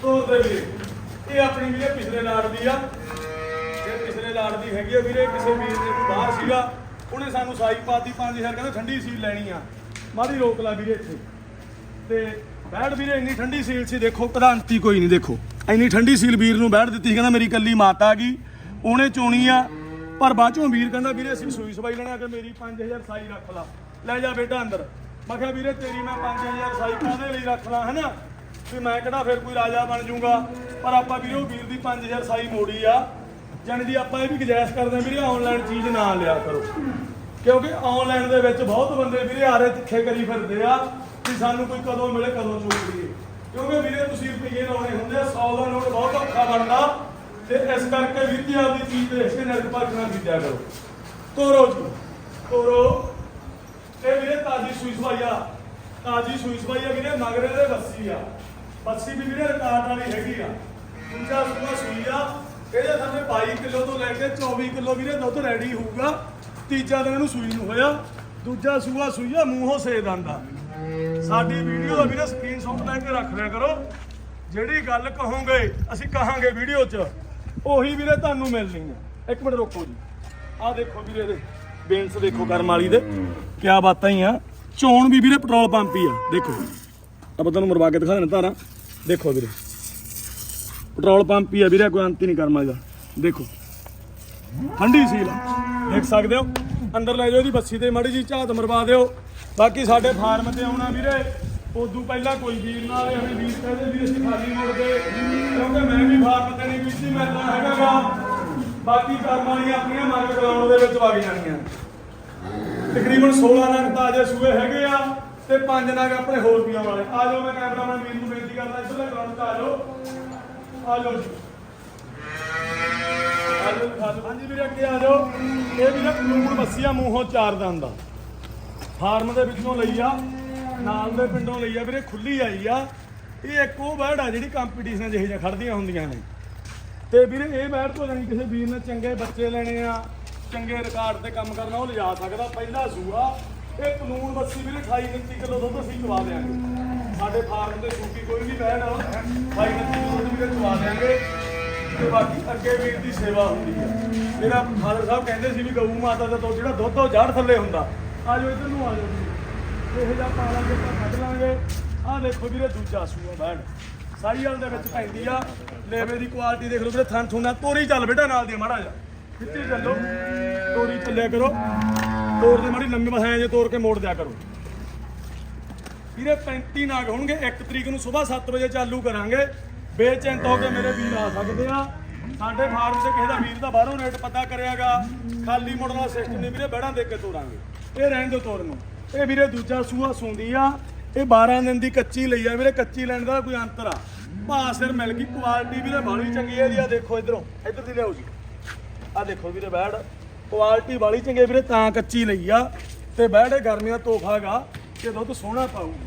ਤੋਰ ਦੇ ਵੀਰੇ। ਇਹ ਆਪਣੀ ਵੀਰੇ ਪਿਛਲੇ ਲਾੜ ਦੀ ਆ। ਲਾੜ ਦੀ ਹੈਗੀ ਆ ਵੀਰੇ, ਕਿਸੇ ਵੀਰ ਨੇ ਬਾਹਰ ਸੀਗਾ, ਉਹਨੇ ਸਾਨੂੰ ਸਾਈ ਪਾਤੀ 5000 ਕਹਿੰਦਾ ਠੰਡੀ ਸੀਲ ਲੈਣੀ ਆ। ਮਾੜੀ ਰੋਕ ਲਾ ਵੀਰੇ ਇੱਥੇ। ਤੇ ਬੈੜ ਵੀਰੇ, ਇੰਨੀ ਠੰਡੀ ਸੀਲ ਸੀ, ਦੇਖੋ ਪ੍ਰਧਾਨਤੀ ਕੋਈ ਨਹੀਂ, ਦੇਖੋ। ਇੰਨੀ ਠੰਡੀ ਸੀਲ ਵੀਰ ਨੂੰ ਬੈੜ ਦਿੱਤੀ, ਕਹਿੰਦਾ ਮੇਰੀ ਕੱਲੀ ਮਾਤਾ ਗਈ, ਉਹਨੇ ਚੋਣੀ ਆ। ਪਰ ਬਾਅਦੋਂ ਵੀਰ ਕਹਿੰਦਾ, ਵੀਰੇ, ਅਸੀਂ ਸੂਈ ਸਵਾਈ ਲੈਣਾ ਕਿ ਮੇਰੀ 5000 ਸਾਈ ਰੱਖ ਲਾ। ਲੈ ਜਾ ਬੇਟਾ ਅੰਦਰ। ਮੈਂ ਕਿਹਾ, ਵੀਰੇ, ਤੇਰੀ ਮੈਂ 5000 ਸਾਈ ਕਾਹਦੇ ਲਈ ਰੱਖ ਲਾ, ਹਨਾ? ਵੀ ਮੈਂ ਕਿਹੜਾ ਫਿਰ ਕੋਈ ਰਾਜਾ ਬਣ ਜਾਊਗਾ ਪਰ ਆਪਾਂ ਵੀਰੇ ਉਹ ਵੀਰ ਦੀ 5000 ਸਾਈ ਮੋੜੀ ਆ। ਜਾਣੀ ਦੀ ਆਪਾਂ ਇਹ ਵੀ ਗੁਜਾਇਸ਼ ਕਰਦੇ ਹਾਂ ਵੀਰੇ ਆਨਲਾਈਨ ਚੀਜ਼ ਨਾ ਲਿਆ ਕਰੋ। ਕਿਉਂਕਿ ਆਨਲਾਈਨ ਦੇ ਵਿੱਚ ਬਹੁਤ ਬੰਦੇ ਵੀਰੇ ਆਰੇ ਤਿੱਖੇ ਕਰੀ ਫਿਰਦੇ ਆ ਕਿ ਸਾਨੂੰ ਕੋਈ ਕਦੋਂ ਮਿਲੇ, ਕਦੋਂ ਚੁੱਕ ਲਈਏ ਕਿਉਂਕਿ ਵੀਰੇ ਤੁਸੀਂ ਰੁਪਈਏ ਲਾਉਣੇ ਹੁੰਦੇ ਆ 100 ਦਾ ਨੋਟ ਬਹੁਤ ਔਖਾ ਬਣਦਾ। ਤੇ ਇਸ ਕਰਕੇ ਵੀਰ ਜੀ ਆਪਦੀ ਚੀਜ਼ ਤੇ ਇਸੇ ਨਰਕ ਭਾਖਣਾ ਕੀਤਿਆ ਕਰੋ। ਤੋਰੋ ਜੀ, ਤੋਰੋ। ਤੇ ਵੀਰੇ ਤਾਜੀ ਸੂਈ ਸਵਾਈ ਆ। ਤਾਜੀ ਸੂਈ ਸਵਾਈ ਵੀਰੇ, ਮਗਰੇ ਦੇ ਬੱਸੀ ਆ। ਬੱਸੀ ਵੀ ਵੀਰੇ ਰਿਕਾਰਡ ਵਾਲੀ ਹੈਗੀ ਆ। ਦੂਜਾ ਸੂਆ ਸੂਈ ਆ। ਇਹਦੇ ਸਾਹਮਣੇ 22 ਕਿਲੋ ਤੋਂ ਲੈ ਕੇ 24 ਕਿਲੋ ਵੀਰੇ ਦੁੱਧ ਰੈਡੀ ਹੋਊਗਾ। ਤੀਜਾ ਦਿਨ ਇਹਨੂੰ ਸੂਈ ਨੂੰ ਹੋਇਆ। ਦੂਜਾ ਸੂਆ ਸੂਈ ਮੂੰਹੋਂ ਸੇਦ ਆਂਦਾ ਸਾਡੀ ਵੀਡੀਓ ਦਾ ਵੀਰੇ ਸਕਰੀਨਸ਼ਾਟ ਲੈ ਕੇ ਰੱਖ ਲਿਆ ਕਰੋ। ਜਿਹੜੀ ਗੱਲ ਕਹੋਗੇ, ਅਸੀਂ ਕਹਾਂਗੇ ਵੀਡੀਓ 'ਚ। ਉਹੀ ਵੀਰੇ ਤੁਹਾਨੂੰ ਮਿਲਣੀ ਹੈ ਇੱਕ ਮਿੰਟ ਰੋਕੋ ਜੀ। ਆਹ ਦੇਖੋ ਵੀਰੇ ਇਹਦੇ ਬੇਨਸ ਦੇਖੋ ਕਰਮ ਵਾਲੀ ਦੇ। ਕਿਆ ਬਾਤਾਂ ਹੀ ਆ। ਚੋਣ ਵੀ ਵੀਰੇ ਪੈਟਰੋਲ ਪੰਪ ਹੀ ਆ। ਦੇਖੋ। ਆਪਾਂ ਤੁਹਾਨੂੰ ਮਰਵਾ ਕੇ ਦਿਖਾ ਦਿੰਦਾ ਧਾਰਾਂ। ਦੇਖੋ ਵੀਰੇ। ਪੈਟਰੋਲ ਪੰਪ ਹੀ ਆ ਵੀਰੇ, ਕੋਈ ਅੰਤ ਹੀ ਨਹੀਂ ਕਰਮ ਵਾਲੀ ਦੇਖੋ। ਠੰਡੀ ਸੀਲ ਆ। ਦੇਖ ਸਕਦੇ ਹੋ? ਅੰਦਰ ਲੈ ਜਾਓ ਇਹਦੀ ਬੱਸੀ ਤੇ, ਮਾੜੀ ਜੀ ਝਾਤ ਮਰਵਾ ਦਿਓ। ਬਾਕੀ ਸਾਡੇ ਫਾਰਮ ਤੇ ਆਉਣਾ ਵੀਰੇ। ਉਦੋਂ ਪਹਿਲਾਂ ਕੋਈ ਵੀਰ ਨਾਲ ਇਹ ਵੀਰ ਕਹਿੰਦੇ ਵੀ ਅਸੀਂ ਖਾਲੀ ਮੁੜਦੇ ਕਿਉਂਕਿ ਮੈਂ ਵੀ ਫਾਰਮ ਤੇ ਨਹੀਂ ਬੀਜੀ ਮੈਂ ਤਾਂ ਹੈਗਾਗਾ ਬਾਕੀ ਕਰਮ ਵਾਲੀਆਂ ਆਪਣੀਆਂ ਮੰਗ ਕਰਾਉਣ ਦੇ ਵਿੱਚ ਵਗ ਜਾਣੀਆਂ। ਤਕਰੀਬਨ 16 ਨਗ ਤਾਜੇ ਸੂਏ ਹੈਗੇ ਆ ਤੇ 5 ਨਗ ਆਪਣੇ ਹੋਰ ਪੀਆਂ ਵਾਲੇ। ਆ ਜਾਓ ਮੈਂ ਕੈਮਰਾਮੈਨ ਵੀਰ ਨੂੰ ਬੇਨਤੀ ਕਰਦਾ, ਇੱਧਰਲੇ ਗਰਾਊਂਡ 'ਚ ਆ ਜਾਓ। ਆ ਜਾਓ ਜੀ। ਆ ਜਾਓ ਦਿਖਾ ਦਿਓ। ਹਾਂਜੀ ਵੀਰੇ, ਅੱਗੇ ਆ ਜਾਓ। ਇਹ ਵੀਰੇ ਕਲੂਣ ਬੱਸੀਆ ਮੂੰਹੋਂ ਚਾਰ ਦੰਦ ਆ। ਫਾਰਮ ਦੇ ਵਿੱਚੋਂ ਲਈ ਆ, ਨਾਲ ਦੇ ਪਿੰਡੋਂ ਲਈ ਆ ਵੀਰੇ, ਖੁੱਲੀ ਆਈ ਆ। ਇਹ ਇੱਕ ਉਹ ਬੈਡ ਆ ਜਿਹੜੀ ਕੰਪੀਟੀਸ਼ਨ ਜਿਹੇ ਜਿਹੀਆਂ ਖੜਦੀਆਂ ਹੁੰਦੀਆਂ ਨੇ। ਤੇ ਵੀਰੇ, ਇਹ ਬੈਡ ਤੋਂ ਜਾਨੀ ਕਿਸੇ ਵੀਰ ਨੇ ਚੰਗੇ ਬੱਚੇ ਲੈਣੇ ਆ, ਚੰਗੇ ਰਿਕਾਰਡ ਤੇ ਕੰਮ ਕਰਨਾ, ਉਹ ਲਿਜਾ ਸਕਦਾ। ਪਹਿਲਾ ਸੂਆ ਇਹ ਕਾਨੂੰਨ ਬੱਸੀ ਵੀਰੇ 28 29 ਕਿਲੋ ਦੁੱਧ ਅਸੀਂ ਚਵਾ ਦਿਆਂਗੇ। ਸਾਡੇ ਫਾਰਮ ਤੇ ਸੂਪੀ ਕੋਈ ਵੀ ਬੈੜ 28 29 ਦੁੱਧ ਵੀਰੇ ਚਵਾ ਦਿਆਂਗੇ ਤੇ ਬਾਕੀ ਅੱਗੇ ਵੀਰ ਦੀ ਸੇਵਾ ਹੁੰਦੀ ਆ। ਮੇਰਾ ਫਾਦਰ ਸਾਹਿਬ ਕਹਿੰਦੇ ਸੀ ਵੀ ਗਊ ਮਾਤਾ ਦਾ ਦੁੱਧ ਜਿਹੜਾ ਦੁੱਧ ਉਹ ਜੜ ਥੱਲੇ ਹੁੰਦਾ। ਆ ਜਾਓ ਇੱਧਰ ਨੂੰ, ਆ ਜਾਓ ਜੀ ਇਹੋ ਜਿਹਾ ਪਾ ਲਾਂਗੇ ਤਾਂ ਕੱਢ ਲਾਂਗੇ। ਆਹ ਦੇਖੋ ਵੀਰੇ, ਦੂਜਾ ਸੂਆ ਬੈੜ ਸਾਈਵਾਲ ਦੇ ਵਿੱਚ ਪੈਂਦੀ ਆ। ਲੇਵੇ ਦੀ ਕੁਆਲਿਟੀ ਦੇਖ ਲਓ ਵੀਰੇ, ਥਣ ਥੁਣਾ। ਤੋਰੀ ਚੱਲ ਬੇਟਾ, ਨਾਲ ਦੀ ਮਾੜਾ ਜਾ ਕਿੱਥੇ ਚੱਲੋ। ਤੋਰੀ ਚੱਲਿਆ ਕਰੋ। ਤੋਰ ਦੇ ਮਾੜੀ ਲੰਮੀ ਬਸਾਂ ਜੇ ਤੋਰ ਕੇ ਮੋੜ ਦਿਆ ਕਰੋ। ਵੀਰੇ 35 ਨਾਗ ਹੋਣਗੇ 1 ਤਰੀਕ ਨੂੰ ਸਵੇਰ 7 ਵਜੇ ਚਾਲੂ ਕਰਾਂਗੇ। ਬੇਚਿੰਤ ਹੋ ਕੇ ਮੇਰੇ ਵੀਰ ਆ ਸਕਦੇ ਆ। ਸਾਡੇ ਫਾਰਮ ਤੇ ਕਿਸੇ ਦਾ ਵੀਰ ਦਾ ਬਾਹਰੋਂ ਰੇਟ ਪਤਾ ਕਰਿਆਗਾ। ਖਾਲੀ ਮੁੜਨ ਦਾ ਸਿਸਟਮ ਨਹੀਂ ਵੀਰੇ, ਬਹਿੜਾਂ ਦੇ ਕੇ ਤੋੜਾਂਗੇ ਇਹ ਰਹਿਣ ਦਿਓ ਤੋਰਨ ਨੂੰ। ਇਹ ਵੀਰੇ ਦੂਜਾ ਸੂਆ ਸੁੰਦੀ ਆ। ਇਹ 12 ਦਿਨ ਦੀ ਕੱਚੀ ਲਈ ਆ ਵੀਰੇ, ਕੱਚੀ ਲੈਣ ਦਾ ਕੋਈ ਅੰਤਰ ਆ। ਭਾ ਸਿਰ ਮਿਲ ਗਈ ਕੁਆਲਿਟੀ ਵੀਰੇ ਬਾਲੀ ਚੰਗੀ ਹੈ ਇਹਦੀ ਆ ਦੇਖੋ ਇਧਰੋਂ, ਇਧਰ ਦੀ ਲਿਆਓ ਜੀ। ਆ ਦੇਖੋ ਵੀਰੇ ਬੈੜ ਕੁਆਲਿਟੀ ਵਾਲੀ ਚੰਗੀ ਵੀਰੇ, ਤਾਂ ਕੱਚੀ ਲਈ ਆ। ਤੇ ਬੈੜ ਇਹ ਗਰਮੀਆਂ ਤੋਹਫਾਗਾ ਤੇ ਦੁੱਧ ਸੋਹਣਾ ਪਾਊਗੀ।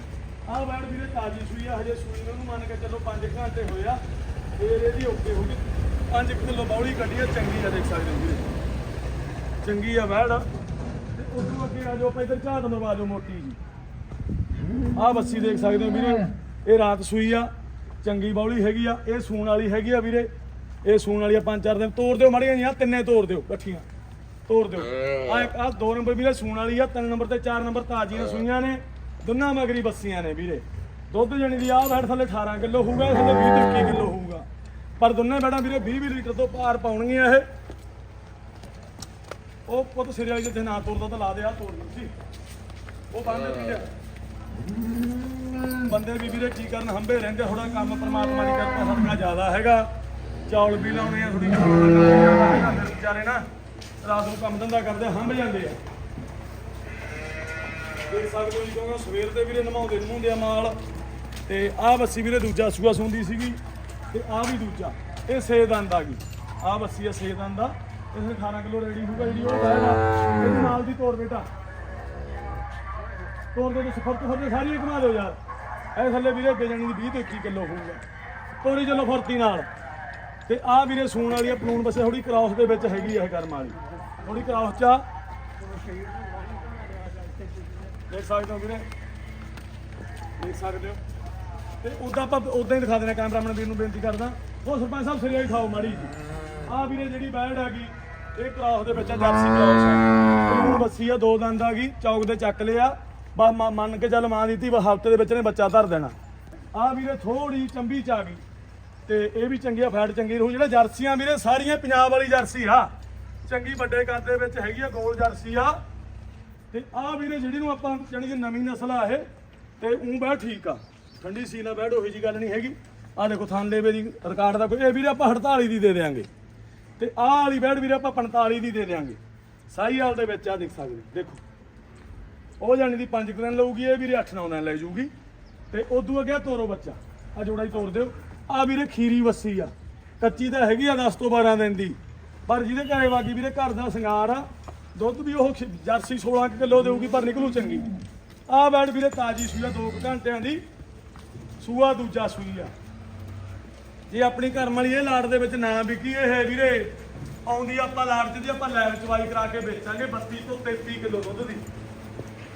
ਆਹ ਬੈੜ ਵੀਰੇ ਤਾਜੀ ਸੂਈ ਆ ਹਜੇ ਸੂਈ ਨੂੰ ਮੰਨ ਕੇ ਚੱਲੋ 5 ਘੰਟੇ ਹੋਏ ਆ। ਫੇਰ ਇਹਦੀ ਓਕੇ ਹੋ ਗਈ। 5 ਕਿਲੋ ਬੌਲੀ ਕੱਢੀ ਆ ਚੰਗੀ ਆ ਦੇਖ ਸਕਦੇ ਹੋ ਵੀਰੇ। ਚੰਗੀ ਆ ਬੈੜ ਤੇ ਉਦੋਂ ਅੱਗੇ ਆ ਜਾਓ ਆਪਾਂ ਇੱਧਰ ਝਾਤ ਮਰਵਾ ਦਿਓ ਮੋਟੀ ਜੀ। ਆਹ ਬੱਸੀ ਦੇਖ ਸਕਦੇ ਹੋ ਵੀਰੇ। ਇਹ ਰਾਤ ਸੂਈ ਆ ਚੰਗੀ ਬੌਲੀ ਹੈਗੀ ਆ ਇਹ ਸੂਣ ਵਾਲੀ ਹੈਗੀ ਆ ਵੀਰੇ। ਇਹ ਸੂਣ ਵਾਲੀ ਆ ਪੰਜ ਚਾਰ ਦਿਨ। ਤੋੜ ਦਿਓ ਮਾੜੀਆਂ ਜੀਆਂ ਤਿੰਨੇ ਤੋੜ ਦਿਓ ਇਕੱਠੀਆਂ ਤੋੜ ਦਿਓ। ਆ ਆ ਦੋ ਨੰਬਰ ਵੀਰੇ ਸੂਣ ਵਾਲੀ ਆ ਤਿੰਨ ਨੰਬਰ ਤੇ ਚਾਰ ਨੰਬਰ ਤਾਜ਼ੀਆਂ ਸੂਈਆਂ ਨੇ। ਦੋਨਾਂ ਮਗਰੀ ਬੱਸੀਆਂ ਨੇ ਵੀਰੇ। ਦੁੱਧ ਜਣੀ ਦੀ ਆਹ ਬੈਠ ਥੱਲੇ 18 ਕਿਲੋ ਹੋਊਗਾ, ਇਹ ਥੱਲੇ 20 ਤੋਂ 21 ਕਿਲੋ ਹੋਊਗਾ। ਪਰ ਦੋਨੇ ਬੈਠਾਂ ਵੀਰੇ 20 20 ਲੀਟਰ ਤੋਂ ਪਾਰ ਪਾਉਣਗੀਆਂ ਇਹ। ਉਹ ਪੁੱਤ ਸਿਰੇ ਵਾਲੀ ਜਿੱਥੇ ਨਾ ਤੋੜਦਾ ਤਾਂ ਲਾ ਦੇ ਆ ਤੋੜ ਦਿੱਤੀ ਉਹ ਬੰਦ ਵੀਰੇ। ਬੰਦੇ ਵੀ ਵੀਰੇ ਕੀ ਕਰਨ, ਹੰਬੇ ਰਹਿੰਦੇ ਥੋੜਾ ਕੰਮ ਪ੍ਰਮਾਤਮਾ ਦੀ ਕਿਰਪਾ ਸਦਕਾ ਜ਼ਿਆਦਾ ਹੈਗਾ। ਚੌਲ ਵੀ ਲਾਉਣੇ ਆ ਥੋੜੀ ਵਿਚਾਰੇ ਨਾ। ਰਾਤ ਨੂੰ ਕੰਮ ਧੰਦਾ ਕਰਦੇ ਹੰਬ ਜਾਂਦੇ ਆ। ਦੇਖ ਸਕਦੇ ਹੋ ਜੀ, ਕਿਉਂਕਿ ਸਵੇਰ ਦੇ ਵੀਰੇ ਨਮਾਉਂਦੇ ਨਮਾਉਂਦੇ ਆ ਮਾਲ। ਤੇ ਆਹ ਬੱਸੀ ਵੀਰੇ ਦੂਜਾ ਸੂਆ ਸੁੰਦੀ ਸੀਗੀ, ਤੇ ਆਹ ਵੀ ਦੂਜਾ। ਇਹ ਛੇ ਦੰਦ ਆ ਗਈ। ਆਹ ਬੱਸੀ ਆ ਛੇ ਦੰਦ ਦਾ ਇਸ 18 ਕਿਲੋ ਰੈਡੀ ਹੋਊਗਾ ਜਿਹੜੀ ਉਹ ਬੈਠਾ ਇਹਦੇ ਨਾਲ ਦੀ ਤੋੜ ਬੇਟਾ। ਤੋੜ ਦੇ ਸਫਰ ਤੋਂ ਫਰਦੇ ਸਾਰੀ ਘੁਮਾ ਦਿਓ ਯਾਰ। ਇਹ ਥੱਲੇ ਵੀਰੇ ਅੱਗੇ ਜਾਣੀ ਦੀ 20 ਤੋਂ 21 ਕਿਲੋ ਹੋਊਗਾ। ਤੋੜੀ ਚੱਲੋ ਫੁਰਤੀ ਨਾਲ। ਤੇ ਆਹ ਵੀਰੇ ਸੂਣ ਵਾਲੀ ਆ, ਪਲੂਣ ਬੱਸੇ ਥੋੜੀ ਕ੍ਰਾਸ ਦੇ ਵਿੱਚ ਹੈਗੀ ਆ ਇਹ ਕਰਮ ਵਾਲੀ। ਥੋੜੀ ਕ੍ਰਾਸ ਚ ਆ। ਦੇਖ ਸਕਦੇ ਹੋ ਵੀਰੇ। ਦੇਖ ਸਕਦੇ ਹੋ। ਤੇ ਉਦਾਂ ਆਪਾਂ ਉਦਾਂ ਹੀ ਦਿਖਾ ਦੇਣਾ ਕੈਮਰਾਮੈਨ ਵੀਰ ਨੂੰ ਬੇਨਤੀ ਕਰਦਾ। ਉਹ ਸਰਪੰਚ ਸਾਹਿਬ, ਸਿਰੇ ਖਾਓ ਮਾੜੀ ਜੀ। ਆਹ ਵੀਰੇ ਜਿਹੜੀ ਬੈਡ ਹੈਗੀ, ਇਹ ਕ੍ਰਾਸ ਦੇ ਵਿੱਚ ਆ ਜਰਸੀ ਕ੍ਰਾਸ ਆ ਬੱਸੀ ਆ, ਦੋ ਦੰਦ ਆ ਗਈ, ਚੌਕ ਦੇ ਚੱਕ ਲਿਆ। ਬਸ ਮੰਨ ਕੇ ਚੱਲ ਮਾਂ ਦਿੱਤੀ, ਬਸ ਹਫ਼ਤੇ ਦੇ ਵਿੱਚ ਨੇ ਬੱਚਾ ਧਰ ਦੇਣਾ। ਆਹ ਵੀਰੇ ਥੋੜੀ ਚੰਬੀ ਚ ਆ ਗਈ। ਤੇ ਇਹ ਵੀ ਚੰਗੀ ਆ, ਫੈਟ ਚੰਗੀ ਰਹੂ। ਜਿਹੜਾ ਜਰਸੀਆਂ ਵੀਰੇ, ਸਾਰੀਆਂ ਪੰਜਾਬ ਵਾਲੀ ਜਰਸੀ ਆ। ਚੰਗੀ ਵੱਡੇ ਕੱਦ ਦੇ ਵਿੱਚ ਹੈਗੀ ਆ, ਗੋਲ ਜਰਸੀ ਆ। ਤੇ ਆਹ ਵੀਰੇ ਜਿਹੜੀ ਨੂੰ ਆਪਾਂ ਜਾਣੀ ਕਿ ਨਵੀਂ ਨਸਲ ਆ ਇਹ, ਤੇ ਉਂ ਬਹਿ ਠੀਕ ਆ। ਠੰਡੀ ਸੀ ਨਾ ਬੈਠ ਉਹੀ ਜੀ ਗੱਲ ਨਹੀਂ ਹੈਗੀ। ਆਹ ਦੇਖੋ ਥਾਨ ਲੇਵੇ ਦੀ ਰਿਕਾਰਡ ਦਾ ਕੋਈ ਇਹ ਵੀਰੇ ਆਪਾਂ 48 ਦੀ ਦੇ ਦੇਾਂਗੇ ਤੇ ਆਹ ਵਾਲੀ ਬੈਠ ਵੀਰੇ ਆਪਾਂ 45 ਦੀ ਦੇ ਦੇਾਂਗੇ ਸਾਈ ਹਾਲ ਦੇ ਵਿੱਚ ਆ ਦੇਖ ਸਕਦੇ ਦੇਖੋ। ਉਹ ਜਾਣੀ ਦੀ 5 ਦਿਨ ਲਊਗੀ, ਇਹ ਵੀਰੇ 8-9 ਦਿਨ ਲੈ ਜੂਗੀ ਤੇ ਉਦੋਂ ਅੱਗੇ ਤੋਰੋ ਬੱਚਾ। ਆ ਜੋੜਾ ਹੀ ਤੋਰ ਦਿਓ। ਆ ਵੀਰੇ ਖੀਰੀ ਵੱਸੀ ਆ। ਕੱਚੀ ਤਾਂ ਹੈਗੀ ਆ 10 ਤੋਂ 12 ਦਿਨ ਦੀ। ਪਰ ਜਿਹਦੇ ਘਰੇ ਵਾਗੀ ਵੀਰੇ ਘਰ ਦਾ ਸ਼ਿੰਗਾਰ ਆ ਦੁੱਧ ਵੀ ਉਹ ਖਿ- ਜਰਸੀ 16 ਕਿਲੋ ਦੇਊਗੀ, ਪਰ ਨਿਕਲੂ ਚੰਗੀ। ਆਹ ਬੈਡ ਵੀਰੇ ਤਾਜੀ ਸੂਈ ਆ 2 ਘੰਟਿਆਂ ਦੀ। ਸੂਆ ਦੂਜਾ ਸੂਈ ਆ। ਜੇ ਆਪਣੀ ਘਰ ਵਾਲੀ ਇਹ ਲਾੜ ਦੇ ਵਿੱਚ ਨਾ ਵਿਕੀ ਇਹ ਵੀਰੇ, ਆਉਂਦੀ ਆਪਾਂ ਲਾੜ ਚ ਦੀ ਆਪਾਂ ਲੈਬ ਚਵਾਈ ਕਰਾ ਕੇ ਵੇਚਾਂਗੇ 32 ਤੋਂ 33 ਕਿਲੋ ਦੁੱਧ ਦੀ।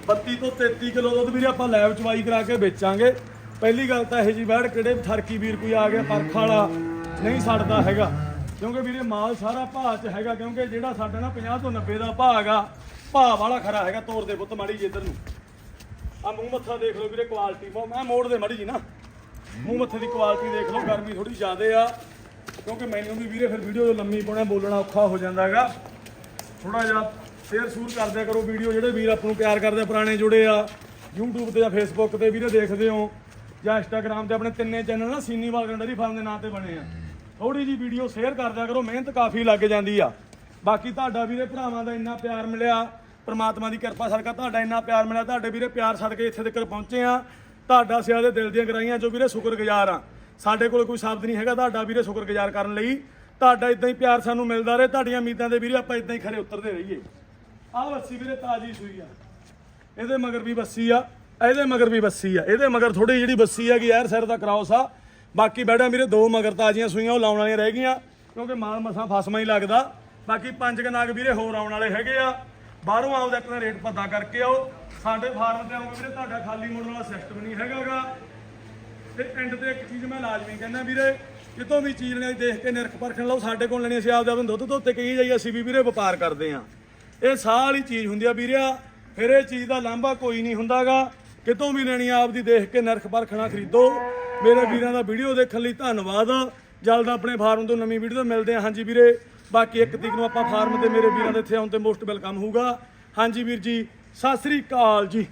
32 ਤੋਂ 33 ਕਿਲੋ ਦੁੱਧ ਵੀਰੇ ਆਪਾਂ ਲੈਬ ਚਵਾਈ ਕਰਾ ਕੇ ਵੇਚਾਂਗੇ। ਪਹਿਲੀ ਗੱਲ ਤਾਂ ਇਹ ਜੀ ਬੈੜ ਕਿਹੜੇ ਠਰਕੀ ਵੀਰ ਕੋਈ ਆ ਗਿਆ, ਪਰਖ ਵਾਲਾ ਨਹੀਂ ਛੱਡਦਾ ਹੈਗਾ। ਕਿਉਂਕਿ ਵੀਰੇ ਮਾਲ ਸਾਰਾ ਭਾਅ ਚ ਹੈਗਾ, ਕਿਉਂਕਿ ਜਿਹੜਾ ਸਾਡਾ ਨਾ 50 ਤੋਂ 90 ਦਾ ਭਾਅ ਹੈਗਾ, ਭਾਅ ਵਾਲਾ ਖਰਾ ਹੈਗਾ ਤੋਰ ਦੇ ਪੁੱਤ ਮਾੜੀ ਜੀ ਇੱਧਰ ਨੂੰ। ਆ ਮੂੰਹ ਮੱਥਾ ਦੇਖ ਲਓ ਵੀਰੇ ਕੁਆਲਿਟੀ ਮੈਂ ਮੋੜ ਦੇ ਮਾੜੀ ਜੀ ਨਾ। ਮੂੰਹ ਮੱਥੇ ਦੀ ਕੁਆਲਿਟੀ ਦੇਖ ਲਓ, ਗਰਮੀ ਥੋੜੀ ਜ਼ਿਆਦੇ ਆ। ਕਿਉਂਕਿ ਮੈਨੂੰ ਵੀ ਵੀਰੇ ਫਿਰ ਵੀਡੀਓ ਜੋ ਲੰਮੀ ਪਾਉਣਾ ਬੋਲਣਾ ਔਖਾ ਹੋ ਜਾਂਦਾ ਹੈਗਾ। ਥੋੜਾ ਜਿਹਾ ਸ਼ੇਅਰ ਸ਼ੂਰ ਕਰਦਿਆ ਕਰੋ ਵੀਡੀਓ ਜਿਹੜੇ ਵੀਰ ਆਪ ਨੂੰ ਪਿਆਰ ਕਰਦੇ ਪੁਰਾਣੇ ਜੁੜੇ ਆ, YouTube ਤੇ ਜਾਂ Facebook ਤੇ ਵੀਰੇ ਦੇਖਦੇ ਹੋ, ਜਾਂ Instagram ਤੇ ਆਪਣੇ ਤਿੰਨੇ ਚੈਨਲ ਨਾ ਸੀਨੀਵਾਲ ਗੰਡਰੀ ਫਾਰਮ ਦੇ ਨਾਂ ਤੇ ਬਣੇ ਆ। ਥੋੜੀ ਜੀ ਵੀਡੀਓ ਸ਼ੇਅਰ ਕਰਦਿਆ ਕਰੋ, ਮਿਹਨਤ ਕਾਫੀ ਲੱਗ ਜਾਂਦੀ ਆ। ਬਾਕੀ ਤੁਹਾਡਾ ਵੀਰੇ ਭਰਾਵਾਂ ਦਾ ਇੰਨਾ ਪਿਆਰ ਮਿਲਿਆ, ਪ੍ਰਮਾਤਮਾ ਦੀ ਕਿਰਪਾ ਸਦਕਾ ਤੁਹਾਡਾ ਇੰਨਾ ਪਿਆਰ ਮਿਲਿਆ, ਤੁਹਾਡੇ ਵੀਰੇ ਪਿਆਰ ਸਦਕੇ ਇੱਥੇ ਤੱਕ ਪਹੁੰਚੇ ਆ। ਤੁਹਾਡਾ ਸਿਆ ਦੇ ਦਿਲ ਦੀਆਂ ਗਰਾਈਆਂ ਜੋ ਵੀਰੇ ਸ਼ੁਕਰਗੁਜ਼ਾਰ ਆ। ਸਾਡੇ ਕੋਲ ਕੋਈ ਸ਼ਬਦ ਨਹੀਂ ਹੈਗਾ ਤੁਹਾਡਾ ਵੀਰੇ ਸ਼ੁਕਰਗੁਜ਼ਾਰ ਕਰਨ ਲਈ। ਤੁਹਾਡਾ ਇਦਾਂ ਹੀ ਪਿਆਰ ਸਾਨੂੰ ਮਿਲਦਾ ਰਹੇ, ਤੁਹਾਡੀਆਂ ਉਮੀਦਾਂ ਦੇ ਵੀਰੇ ਆਪਾਂ ਇਦਾਂ ਹੀ ਖਰੇ ਉਤਰਦੇ ਰਹੀਏ। ਆਹ ਬੱਸੀ ਵੀਰੇ ਤਾਜੀ ਸੂਈ ਆ। ਇਹਦੇ ਮਗਰ ਵੀ ਬੱਸੀ ਆ, ਇਹਦੇ ਮਗਰ ਵੀ ਬੱਸੀ ਆ। ਇਹਦੇ ਮਗਰ ਥੋੜੀ ਜਿਹੜੀ ਬੱਸੀ ਹੈਗੀ ਯਾਰ ਸਿਰ ਦਾ ਕ੍ਰਾਸ ਆ। ਬਾਕੀ ਬੈਠਾ ਵੀਰੇ, ਦੋ ਮਗਰ ਤਾਜ਼ੀਆਂ ਸੂਈਆਂ, ਉਹ ਲਾਉਣ ਵਾਲੀਆਂ ਰਹਿ ਗਈਆਂ, ਕਿਉਂਕਿ ਮਾਲ ਮਸਾਂ ਫਸਮਾ ਹੀ ਲੱਗਦਾ। ਬਾਕੀ ਪੰਜ ਕੁ ਵੀਰੇ ਹੋਰ ਆਉਣ ਵਾਲੇ ਹੈਗੇ ਆ। ਬਾਹਰੋਂ ਆਉਦਾ ਇੱਕ ਤਾਂ ਰੇਟ ਪਤਾ ਕਰਕੇ ਆਓ। ਸਾਡੇ ਫਾਰਮ ਤੇ ਆਉਂਗੇ ਵੀਰੇ, ਤੁਹਾਡਾ ਖਾਲੀ ਮੁੜਨ ਵਾਲਾ ਸਿਸਟਮ ਨਹੀਂ ਹੈਗਾਗਾ ਤੇ ਐਂਡ ਤੇ ਇੱਕ ਚੀਜ਼ ਮੈਂ ਲਾਜ਼ਮੀ ਕਹਿੰਦਾ ਵੀਰੇ, ਕਿਤੋਂ ਵੀ ਚੀਜ਼ ਲੈਣੀ ਦੇਖ ਕੇ ਨਿਰਖ ਪਰਖਣ ਲਓ, ਸਾਡੇ ਕੋਲ ਲੈਣੀ ਅਸੀਂ ਆਪਦੇ ਆਪ ਨੂੰ ਦੁੱਧ ਤੋਂ ਉੱਤੇ ਕਹੀ ਜਾਈ ਅਸੀਂ ਵੀ ਵੀਰੇ ਵਪਾਰ ਕਰਦੇ ਆ। ਇਹ ਸਾਹ ਵਾਲੀ ਚੀਜ਼ ਹੁੰਦੀ ਆ ਵੀਰਿਆ ਫਿਰ ਇਹ ਚੀਜ਼ ਦਾ ਲਾਂਭਾ ਕੋਈ ਨਹੀਂ ਹੁੰਦਾਗਾ। ਕਿਤੋਂ ਵੀ ਲੈਣੀ ਆ, ਆਪਦੀ ਦੇਖ ਕੇ ਨਿਰਖ ਪਰਖਣਾ ਖਰੀਦੋ। ਮੇਰੇ ਵੀਰਾਂ ਦਾ ਵੀਡੀਓ ਦੇਖਣ ਲਈ ਧੰਨਵਾਦ। ਜਲਦ ਆਪਣੇ ਫਾਰਮ ਤੋਂ ਨਵੀਂ ਵੀਡੀਓ ਮਿਲਦੇ ਹਾਂ। ਹਾਂਜੀ ਵੀਰੇ, ਬਾਕੀ ਇੱਕ ਤਰੀਕ ਨੂੰ ਆਪਾਂ ਫਾਰਮ ਤੇ ਮੇਰੇ ਵੀਰਾਂ ਦੇ ਇੱਥੇ ਆਉਣ ਤੇ ਮੋਸਟ ਵੈਲਕਮ ਹੋਊਗਾ। ਹਾਂਜੀ ਵੀਰ ਜੀ, ਸਤਿ ਸ੍ਰੀ ਅਕਾਲ ਜੀ।